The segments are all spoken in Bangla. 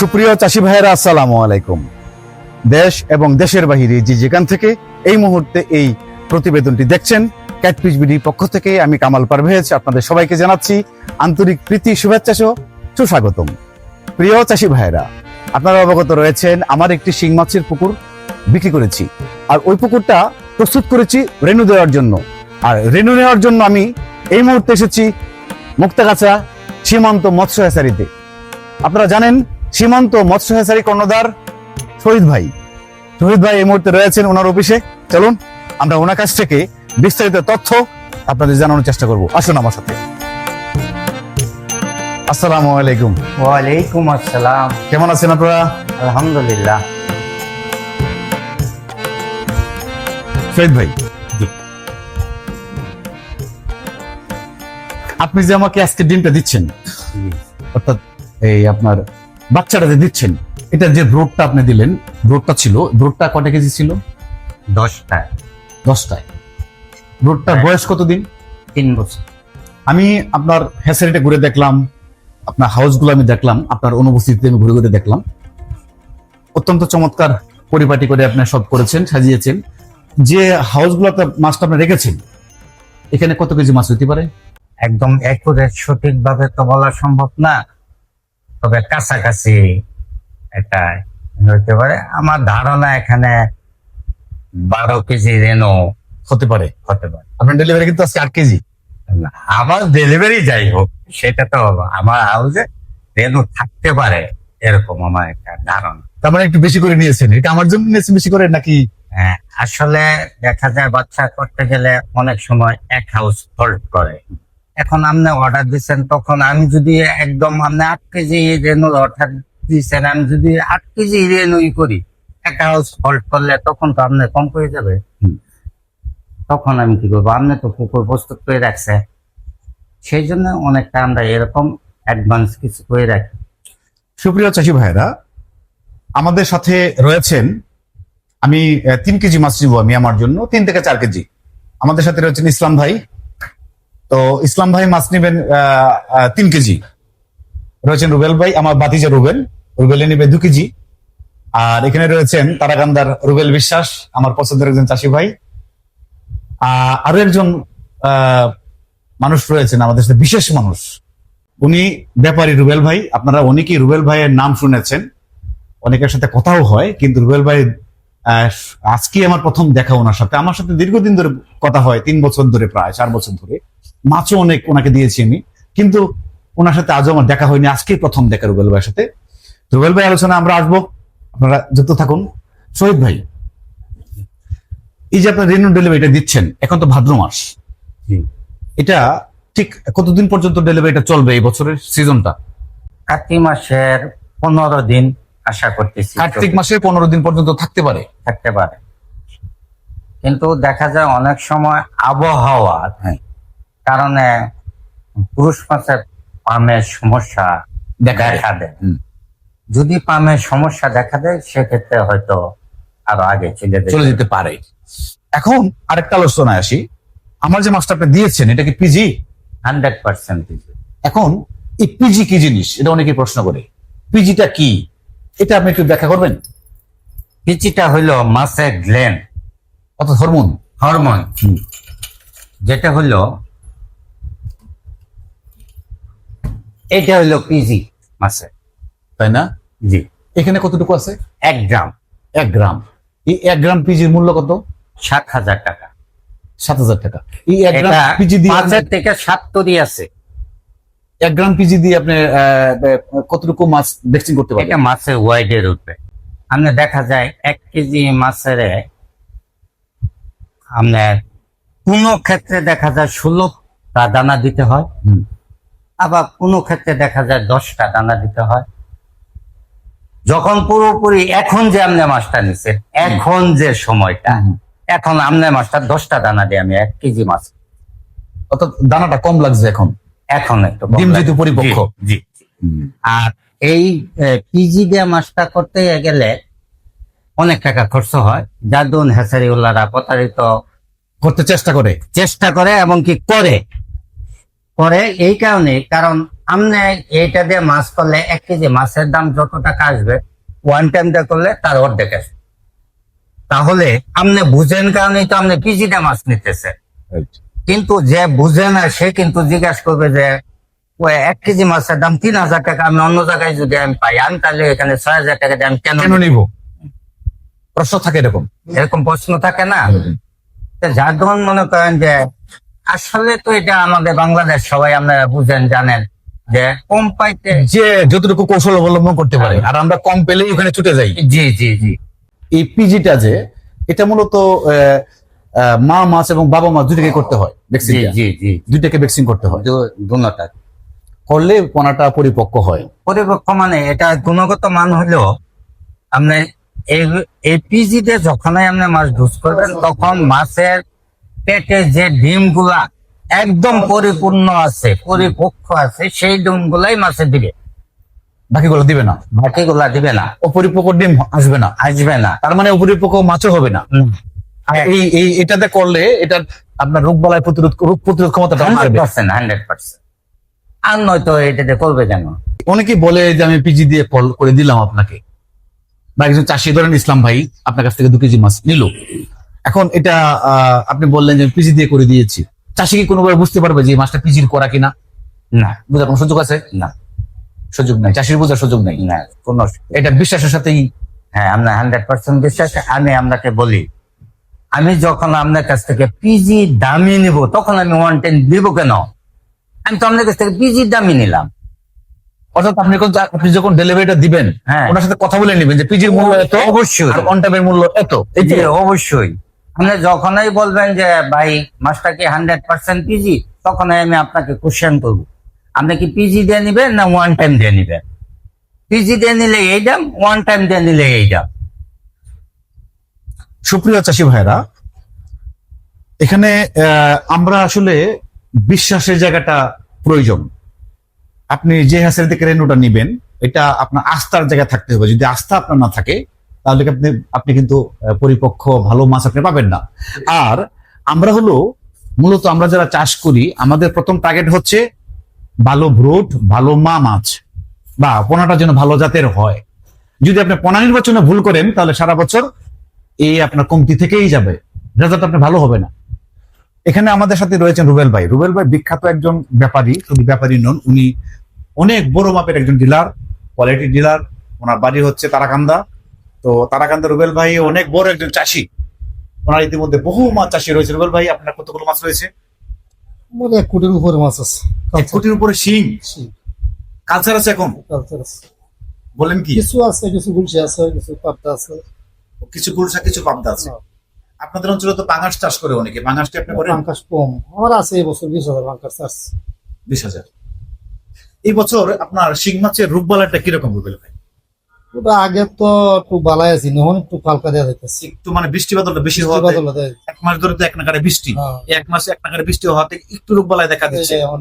সুপ্রিয় চাষি ভাইয়েরা, আসসালামু আলাইকুম। দেশ এবং দেশের বাহিরে যে যেখান থেকে এই মুহূর্তে এই প্রতিবেদনটি দেখছেন ক্যাটপিচ বিডির পক্ষ থেকে আমি কামাল পারভেজ আপনাদের সবাইকে জানাচ্ছি আন্তরিক প্রীতি, শুভেচ্ছা সহ সুস্বাগতম। প্রিয় চাষি ভাইয়েরা, আপনারা অবগত রয়েছেন, আমার একটি শিং মাছের পুকুর বিক্রি করেছি। আর ওই পুকুরটা প্রস্তুত করেছি রেনু দেওয়ার জন্য। আর রেনু নেওয়ার জন্য আমি এই মুহূর্তে এসেছি মুক্তাগাছা সীমান্ত মৎস্য হ্যাচারিতে আপনারা জানেন সীমান্ত মৎস্য হ্যাচারি কর্ণধার শহীদ ভাই। শহীদ ভাই এই মুহূর্তে রয়েছেন ওনার অফিসে। চলুন আমরা ওনার কাছ থেকে বিস্তারিত তথ্য আপনাদের জানানোর চেষ্টা করব। আসুন আমার সাথে। আসসালামু আলাইকুম। ওয়ালাইকুম আসসালাম। কেমন আছেন আপনারা? আলহামদুলিল্লাহ। শহীদ ভাই। আপনি যে আমাকে আজকে ডিমটা দিচ্ছেন অর্থাৎ এই আপনার বাচ্চাটা যে দিচ্ছেন। এটা যে ব্রোডটা আপনি দিলেন ব্রোডটা ছিল ব্রোডটা কটা কেজি ছিল? দশটা দশটায়। ব্রোডটার হ্যাঁ। বয়স কতদিন? তিন বছর। আমি আপনার হ্যাসারিটা ঘুরে দেখলাম আপনার হাউসগুলো আমি দেখলাম আপনার অনুপস্থিতিতে আমি ঘুরে ঘুরে দেখলাম। অত্যন্ত চমৎকার পরিপাটি করে আপনি সব করেছেন সাজিয়েছেন। যে হাউসগুলোতে মাছটা আপনি রেখেছেন এখানে কত কেজি মাছ হতে পারে? একদম একুরেট সঠিক ভাবে তো বলা সম্ভব না। তবে কাছাকাছি এটা হতে পারে আমার ধারণা এখানে বারো কেজি রেনো হতে পারে হতে পারে। আপনার ডেলিভারি কিন্তু আজকে আট কেজি। আমার ডেলিভারি যাই হোক সেটা তো আমার হাউসে রেনু থাকতে পারে এরকম আমার একটা ধারণা। তার মানে একটু বেশি করে নিয়েছেন। এটা আমার জন্য নিয়েছেন বেশি করে নাকি? হ্যাঁ, আসলে দেখা যায় বাচ্চা করতে গেলে অনেক সময় এক হাউস হোল্ড করে। এখন আপনি অর্ডার দিচ্ছেন তখন আমি যদি একদম আপনি আট কেজি রেনুর অর্ডার দিচ্ছেন আমি যদি আট কেজি রেনুই করি এক হাউস ফল্ট করলে তখন তো আপনি কম করে যাবে। তখন আমি কি করব? আপনি তো পুকুর প্রস্তুত করে রাখছে। সেই জন্য অনেকটা আমরা এরকম অ্যাডভান্স কিছু করে রাখি। সুপ্রিয় চাষি ভাইরা আমাদের সাথে রয়েছেন আমি তিন কেজি মাছ নিবো আমি আমার জন্য তিন থেকে চার কেজি। আমাদের সাথে রয়েছেন ইসলাম ভাই। তো ইসলাম ভাই মাছ নেবেন তিন কেজি। রয়েছেন রুবেল ভাই, আমার বাতিজা রুবেল। রুবেলে নেবে দু কেজি। আর এখানে রয়েছেন তারাকান্দার রুবেল বিশ্বাস, আমার পছন্দের একজন চাষি ভাই। আরও একজন মানুষ রয়েছেন আমাদের সাথে, বিশেষ মানুষ। উনি ব্যাপারী রুবেল ভাই, আপনারা অনেকেই রুবেল ভাইয়ের নাম শুনেছেন। অনেকের সাথে কথাও হয়, কিন্তু রুবেল ভাই আজকে আমার প্রথম দেখা ওনার সাথে। আমার সাথে দীর্ঘদিন ধরে কথা হয় তিন বছর ধরে প্রায় চার বছর ধরে। মাছও অনেক ওনাকে দিয়েছি আমি। কিন্তু ওনার সাথে আজও আমার দেখা হয়নি। আজকে প্রথম দেখা রুবেল ভাইয়ের সাথে। রুবেল ভাই আলোচনা আমরা আসব। আপনারা যুক্ত থাকুন। শহীদ ভাই এই যে আপনার রেনু ডেলিভারিটা দিচ্ছেন এখন তো ভাদ্র মাস। এটা ঠিক কতদিন পর্যন্ত ডেলিভারিটা চলবে এই বছরের সিজনটা? কার্তিক মাসের পনেরো দিন। আশা করতেছি। কার্তিক মাসে পনেরো দিন পর্যন্ত থাকতে পারে? থাকতে পারে। কিন্তু দেখা যায় অনেক সময় আবহাওয়ার হ্যাঁ। কারণে পুরুষ মাছের পামের সমস্যা দেখা দেয়। যদি পামের সমস্যা দেখা দেয় সেক্ষেত্রে হয়তো আরও আগে চলে চলে যেতে পারে। এখন আরেকটা আলোচনায় আসি। আমার যে মাছটা আপনি দিয়েছেন এটা কি পিজি হান্ড্রেড পার্সেন্ট পিজি এখন এই পিজি কি জিনিস? এটা অনেকে প্রশ্ন করে। পিজিটা কি? এটা আপনি একটু ব্যাখ্যা করবেন? পিচিটা হইল মাছের গ্ল্যান্ড অর্থাৎ হরমোন। হরমোন। যেটা হইল এটা হইল পিজি মাছের তাই না? জি। এখানে কতটুকু আছে? এক গ্রাম। এক গ্রাম। এই এক গ্রাম পিজির মূল্য কত? সাত হাজার টাকা। সাত হাজার টাকা। এই এক গ্রাম পিজি দিয়ে থেকে সাত তরি আছে। এক গ্রাম পিজি দিয়ে আপনি কতটুকু মাছ ভ্যাকসিন করতে এটা মাছের ওয়াইডের উঠবে আপনার দেখা যায় এক কেজি মাছের আপনার কোন ক্ষেত্রে দেখা যায় ষোলোটা দানা দিতে হয় আবার কোন ক্ষেত্রে দেখা যায় দশটা দানা দিতে হয়। যখন পুরোপুরি এখন যে আমনে মাছটা নিচ্ছেন এখন যে সময়টা এখন আমনে মাছটা দশটা দানা দিয়ে আমি এক কেজি মাছ অর্থাৎ দানাটা কম লাগছে এখন। এখন একটু কম ডিম যেহেতু পরিপক্ক। জি আর এই পিজি দিয়ে মাছটা করতে গেলে অনেক টাকা খরচ হয়। যার দরুন হেসারি উল্লারা প্রতারিত করতে চেষ্টা করে। চেষ্টা করে এবং কি করে? করে এই কারণে কারণ আপনি এইটা দিয়ে মাছ করলে এক কেজি মাছের দাম যত টাকা আসবে ওয়ান টাইম দিয়ে করলে তার অর্ধেক আসবে। তাহলে আপনি বুঝেন কারণেই তো আপনি পিজিটা মাছ নিতেছে কিন্তু যে বুঝে না সে কিন্তু জিজ্ঞাসা করবে যে ওই এক কেজি মাছের দাম তিন হাজার টাকা আমি অন্য জায়গায় যদি আমি পাই আমি তাহলে এখানে ছয় হাজার টাকা দিয়ে আমি কেন কেন নিব? প্রশ্ন থাকে এরকম। এরকম প্রশ্ন থাকে না। যার ধরুন মনে করেন যে আসলে তো এটা আমাদের বাংলাদেশ সবাই আপনারা বুঝেন জানেন যে কম পাইতে যে যতটুকু কৌশল অবলম্বন করতে পারে আর আমরা কম পেলেই ওখানে ছুটে যাই। জি জি জি। এই পিজিটা যে এটা মূলত আহ, মা মাছ এবং বাবা মাছ দুটাকে করতে হয় জি ভ্যাকসিনটা জি জি। দুইটাকে ভ্যাকসিন করতে হয়। দুটা করলে পোনাটা পরিপক্ক হয়। পরিপক্ষ মানে এটা গুণগত মান হলেও আপনি এই পিজিতে যখনই আপনি মাছ ঢুস করবেন তখন মাছের পেটে যে ডিমগুলা একদম পরিপূর্ণ আছে পরিপক্ক আছে সেই ডিম গুলাই মাছে দিবে। বাকিগুলো দিবে না। বাকিগুলা দিবে না। অপরিপক্ক ডিম আসবে না। আসবে না। তার মানে অপরিপক্ক মাছও হবে না। আর এই এই এটাতে করলে এটা আপনার রোগ বালায় প্রতিরোধ রোগ প্রতিরোধ ক্ষমতাটা বাড়বে। Percent hundred percent. আর নয়তো এটাতে করবে কেন? অনেকেই বলে যে আমি পিজি দিয়ে কল করে দিলাম আপনাকে। বা একজন চাষি ধরেন ইসলাম ভাই আপনার কাছ থেকে দু কেজি মাছ নিল। এখন এটা আপনি বললেন যে পিজি দিয়ে করে দিয়েছি। চাষি কি কোনোভাবে বুঝতে পারবে যে মাছটা পিজির করা কিনা? না। বুঝার কোনো সুযোগ আছে? না। সুযোগ নাই। চাষির বোঝার সুযোগ নাই। না কোনো এটা বিশ্বাসের সাথেই হ্যাঁ আমরা হান্ড্রেড পার্সেন্ট বিশ্বাস। আমি আপনাকে বলি আমি যখন আপনার কাছ থেকে পিজি দামি নিব তখন আমি ওয়ান টেন দিব কেন? আমি তো আপনার কাছ থেকে পিজি দামি নিলাম। অর্থাৎ আপনি যখন আপনি যখন ডেলিভারিটা দিবেন হ্যাঁ। ওনার সাথে কথা বলে নেবেন যে পিজির মূল্য এত অবশ্যই। আর অনটাইমের মূল্য এত। এই যে অবশ্যই। আপনি যখনই বলবেন যে ভাই মাছটা কি হান্ড্রেড পার্সেন্ট পিজি তখনই আমি আপনাকে কোশ্চেন করব। আপনি কি পিজি দিয়ে নিবেন না ওয়ান টাইম দিয়ে নিবেন? পিজি দিয়ে নিলে এই দাম ওয়ান টাইম দিয়ে নিলে এই দাম। সুপ্রিয় চাষি ভাইরা এখানে আমরা আসলে বিশ্বাসের জায়গাটা প্রয়োজন। আপনি যে হাসের দিকে রেনুটা নিবেন এটা আপনার আস্থার জায়গা থাকতে হবে। যদি আস্থা আপনার না থাকে তাহলে আপনি আপনি কিন্তু আহ, পরিপক্ক ভালো মাছ আপনি পাবেন না। আর আমরা হলো মূলত আমরা যারা চাষ করি আমাদের প্রথম টার্গেট হচ্ছে ভালো ব্রুট ভালো মা মাছ বা পোনাটা যেন ভালো জাতের হয়। যদি আপনি পোনা নির্বাচনে ভুল করেন তাহলে সারা বছর এই আপনার কমতি থেকেই যাবে। রেজাল্ট আপনার ভালো হবে না। এখানে আমাদের সাথে রয়েছেন রুবেল ভাই। রুবেল ভাই বিখ্যাত একজন ব্যাপারী শুধু ব্যাপারী নন। উনি অনেক বড় মাপের একজন ডিলার কোয়ালিটি ডিলার ওনার বাড়ি হচ্ছে তারাকান্দা। তো তারাকান্দা রুবেল ভাই অনেক বড় একজন চাষি। ওনার ইতিমধ্যে বহু মাছ চাষি রয়েছে। রুবেল ভাই আপনার কতগুলো মাছ রয়েছে? মানে এক কোটির উপরে মাছ আছে। এক কোটির উপরে শিং। কালচার আছে এখন? কালচার আছে। বলেন কি? কিছু আছে কিছু গুলশি আছে কিছু পাবদা আছে। কিছু গুলশা কিছু পাবদা আছে। আপনাদের অঞ্চলে তো পাঙাশ চাষ করে অনেকে। পাঙাশটি আপনি করেন? পাঙ্কাশ কম। আমার আছে এই বছর বিশ হাজার পাঙ্কাশ আছে বিশ হাজার। এই বছর আপনার শিং মাছের রূপবালাটা কীরকম রুবেল ভাই? ওটা আগে তো একটু বালাই আছে এখন একটু পালকা দেওয়া যাইতেছে। একটু মানে বৃষ্টি বাদলটা বেশি দেয় এক মাস ধরে তো এক নাগারে বৃষ্টি। হ্যাঁ। এক মাসে এক নাগারে বৃষ্টি হওয়াতে একটু রোগবালায় দেখা এই দিচ্ছে। যে এখন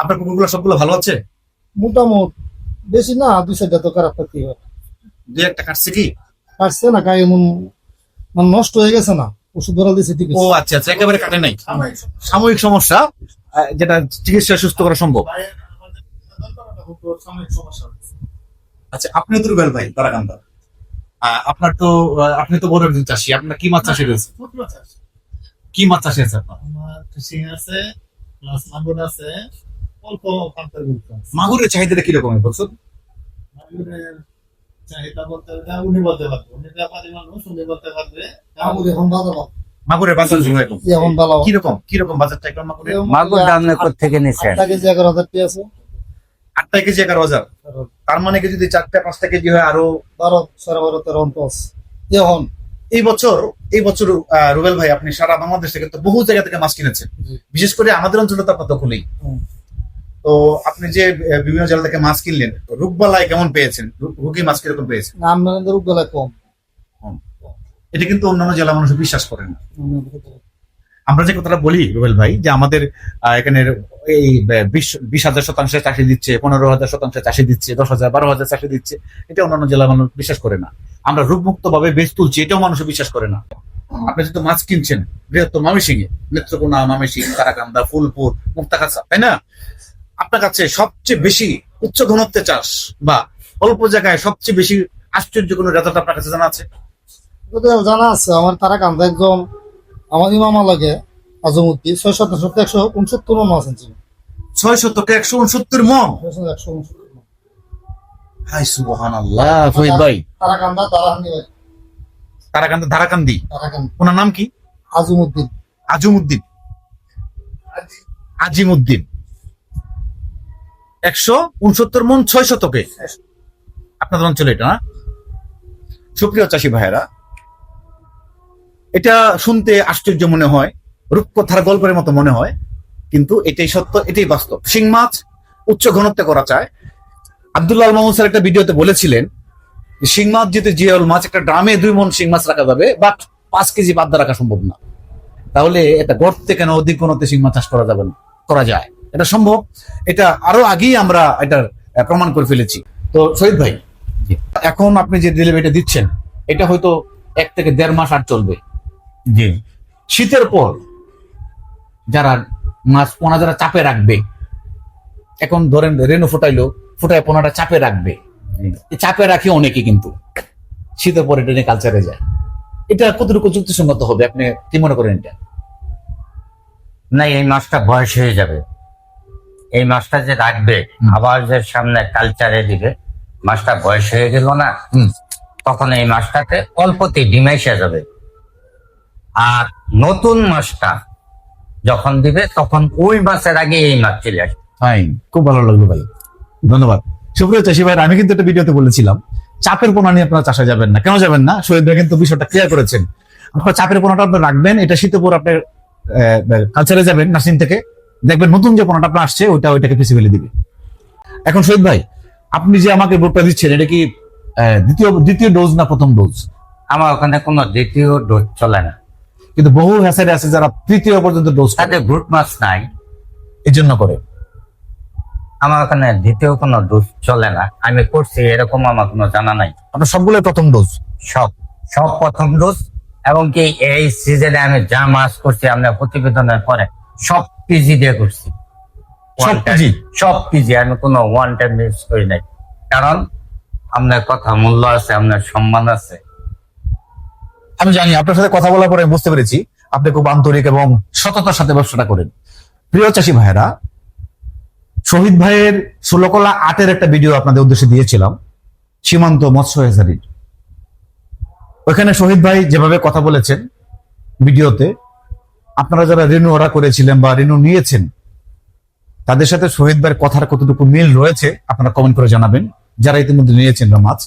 আপনার পুকুরগুলো সবগুলো ভালো আছে? মোটামুটি বেশি না দুই চারটা তো খারাপ থাকতে হবে দুই একটা কাটছে কি? কাটছে না গায়ে এমন মানে নষ্ট হয়ে গেছে না। ওষুধ ধরা দিয়েছে ঠিক ও আচ্ছা আচ্ছা একেবারে কাটে নাই। সাময়িক সমস্যা যেটা চিকিৎসা সুস্থ করা সম্ভব। আচ্ছা আপনি তো রুবেল ভাই তারাকান্দা আহ, আপনার তো আপনি তো বড় একজন চাষি আপনার কি মাছ চাষি রয়েছে? কি মাছ চাষি আছে আপনার? ফিশিং আছে প্লাস মাগুর আছে অল্প মাগুরের চাহিদাটা কীরকম বছর মাগুরের মাগুরের বাজার কীরকম কীরকম কীরকম বাজারটা একদম মাগুর দাম থেকে নিছেন আটটা কেজি এগারো হাজার আছে। আটটা কেজি এগারো হাজার। তার মানে কি যদি চারটা পাঁচটা কেজি হয় আরও বারো সাড়ে বারো তেরো অন্ত এখন। এই বছর এই বছর আহ, রুবেল ভাই আপনি সারা বাংলাদেশ থেকে তো বহু জায়গা থেকে মাছ কিনেছেন। বিশেষ করে আমাদের অঞ্চলে তো আপনার দখলেই। তো আপনি যে বিভিন্ন জেলা থেকে মাছ কিনলেন রূপবালায় কেমন পেয়েছেন? রুগী মাছ কীরকম পেয়েছেন উপবেলায় কম। এটা কিন্তু অন্যান্য জেলা মানুষ বিশ্বাস করেন না। আমরা যে কথাটা বলি রুবেল ভাই যে আমাদের আহ, এখানের এই বিশ হাজার শতাংশে চাষি দিচ্ছে পনেরো হাজার শতাংশে চাষি দিচ্ছে দশ হাজার বারো হাজার চাষি দিচ্ছে এটা অন্যান্য জেলা মানুষ বিশ্বাস করে না। আমরা রূপমুক্ত ভাবে বেশ তুলছি এটাও মানুষ বিশ্বাস করে না। আপনি যেহেতু মাছ কিনছেন বৃহত্তর মামিসিংহে নেত্রকোনা মামিসিং তারাকান্দা ফুলপুর মুক্তাকাছা তাই না? আপনার কাছে সবচেয়ে বেশি উচ্চ ঘনত্বে চাষ বা অল্প জায়গায় সবচেয়ে বেশি আশ্চর্য কোনো রেজাল্ট আপনার কাছে জানা আছে? জানা আছে আমার তারা কান্দা একজন আমার ইমামা লাগে আজমুদ্দি ছয় শত সত্তর একশো উনসত্তর মন আছেন ছয় শতকে একশো উনসত্তর মন? একশো উনসত্তর হাই সুবহান আল্লাহ ভাই। তারাকান্দি? ধারাকান্দি ওনার নাম কি? আজমুদ্দিন। একশো উনসত্তর মন ছয় শতকে। আপনাদের অঞ্চলে এটা, না? সুপ্রিয় চাষি ভাইয়েরা, এটা শুনতে আশ্চর্য মনে হয়, রূপকথার গল্পের মতো মনে হয়, কিন্তু এটাই সত্য, এটাই বাস্তব। শিং মাছ উচ্চ ঘনত্বে করা চায় আব্দুল্লাহ মাহমুদ স্যার একটা ভিডিওতে বলেছিলেন, শিং মাছ যেহেতু জিয়াউল মাছ, একটা ড্রামে দুই মন শিং মাছ রাখা যাবে, বাট পাঁচ কেজি বাদ্দা রাখা সম্ভব না। তাহলে এটা গর্তে কেন অধিক ঘনত্বে শিং মাছ চাষ করা যাবে না? করা যায়। এটা সম্ভব? এটা আরও আগেই আমরা এটার প্রমাণ করে ফেলেছি। তো শহীদ ভাই এখন আপনি যে ডেলিভারিটা দিচ্ছেন এটা হয়তো এক থেকে দেড় মাস আর চলবে। জি। শীতের পর যারা মাছ পোনা যারা চাপে রাখবে এখন ধরেন রেনু ফুটাইলো ফুটায় পোনাটা চাপে রাখবে। চাপে রাখি অনেকে কিন্তু। শীতের পরে এটা নিয়ে কালচারে যায়। এটা কতটুকু যুক্তিসঙ্গত হবে? আপনি কি মনে করেন এটা? না এই মাছটা বয়স হয়ে যাবে। এই মাছটা যে রাখবে আবার যে সামনে কালচারে দিবে মাছটা বয়স হয়ে গেল না তখন এই মাছটাতে অল্পতে ডিম যাবে। আর নতুন মাছটা যখন দিবে তখন ওই মাছের আগে এই মাছ চলে আসবে। খুব ভালো লাগল ভাই। ধন্যবাদ। সুপ্রিয় চাষি ভাই আমি কিন্তু একটা ভিডিওতে বলেছিলাম চাপের পোনা নিয়ে আপনারা চাষে যাবেন না। কেন যাবেন না? শহীদ ভাই কিন্তু বিষয়টা ক্লিয়ার করেছেন। আপনার চাপের পোনাটা আপনি রাখবেন এটা শীতের পর আপনি কালচারে যাবেন নার্সিং থেকে। দেখবেন নতুন যে পোনাটা আপনার আসছে ওইটা ওইটাকে পিছিয়ে ফেলে দিবে। এখন শহীদ ভাই আপনি যে আমাকে ভোটটা দিচ্ছেন এটা কি দ্বিতীয় দ্বিতীয় ডোজ না প্রথম ডোজ আমার ওখানে কোনো দ্বিতীয় ডোজ চলে না। কিন্তু বহু হ্যাসারে আছে যারা তৃতীয় পর্যন্ত ডোজ তাদের ব্রুট মাছ নাই। এই জন্য করে। আমার ওখানে দ্বিতীয় কোনো ডোজ চলে না। আমি করছি এরকম আমার কোনো জানা নাই। আপনার সবগুলো প্রথম ডোজ সব সব প্রথম ডোজ এবং কি এই সিজনে আমি যা মাছ করছি আমরা প্রতিবেদনের পরে সব পিজি দিয়ে করছি। সব পিজি আমি কোনো ওয়ান টাইম মিস করি নাই। কারণ আপনার কথা মূল্য আছে আপনার সম্মান আছে। আমি জানি আপনার সাথে কথা বলার পরে আমি বুঝতে পেরেছি আপনি খুব আন্তরিক এবং সততার সাথে ব্যবসাটা করেন। প্রিয় চাষি ভাইয়েরা শহীদ ভাইয়ের ষোলকলা আটের একটা ভিডিও আপনাদের উদ্দেশ্যে দিয়েছিলাম সীমান্ত মৎস্য হেসারির ওইখানে শহীদ ভাই যেভাবে কথা বলেছেন ভিডিওতে আপনারা যারা রেনু অর্ডার করেছিলেন বা রেনু নিয়েছেন, তাদের সাথে শহীদ ভাইয়ের কথার কতটুকু মিল রয়েছে আপনারা কমেন্ট করে জানাবেন। যারা ইতিমধ্যে নিয়েছেন মাছ,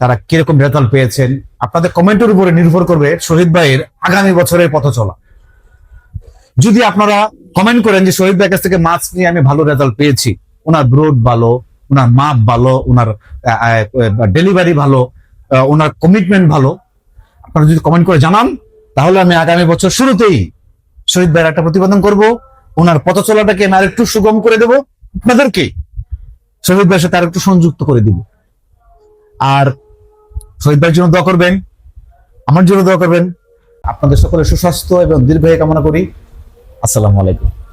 তারা কীরকম রেজাল্ট পেয়েছেন, আপনাদের কমেন্টের উপরে নির্ভর করবে শহীদ ভাইয়ের আগামী বছরের পথ চলা। যদি আপনারা কমেন্ট করেন যে শহীদ ভাইয়ের কাছ থেকে মাছ নিয়ে আমি ভালো রেজাল্ট পেয়েছি, ওনার ব্রোড ভালো, ওনার মাপ ভালো, ওনার ডেলিভারি ভালো ওনার কমিটমেন্ট ভালো, আপনারা যদি কমেন্ট করে জানান তাহলে আমি আগামী বছর শুরুতেই শহীদ ভাইয়ের একটা প্রতিবেদন করব। ওনার পথ চলাটাকে আমি আরেকটু সুগম করে দেব। আপনাদেরকে শহীদ ভাইয়ের সাথে আরেকটু সংযুক্ত করে দিব। আর শহীদ ভাইয়ের জন্য দোয়া করবেন, আমার জন্য দোয়া করবেন। আপনাদের সকলে সুস্বাস্থ্য এবং দীর্ঘায় কামনা করি। আসসালামু আলাইকুম।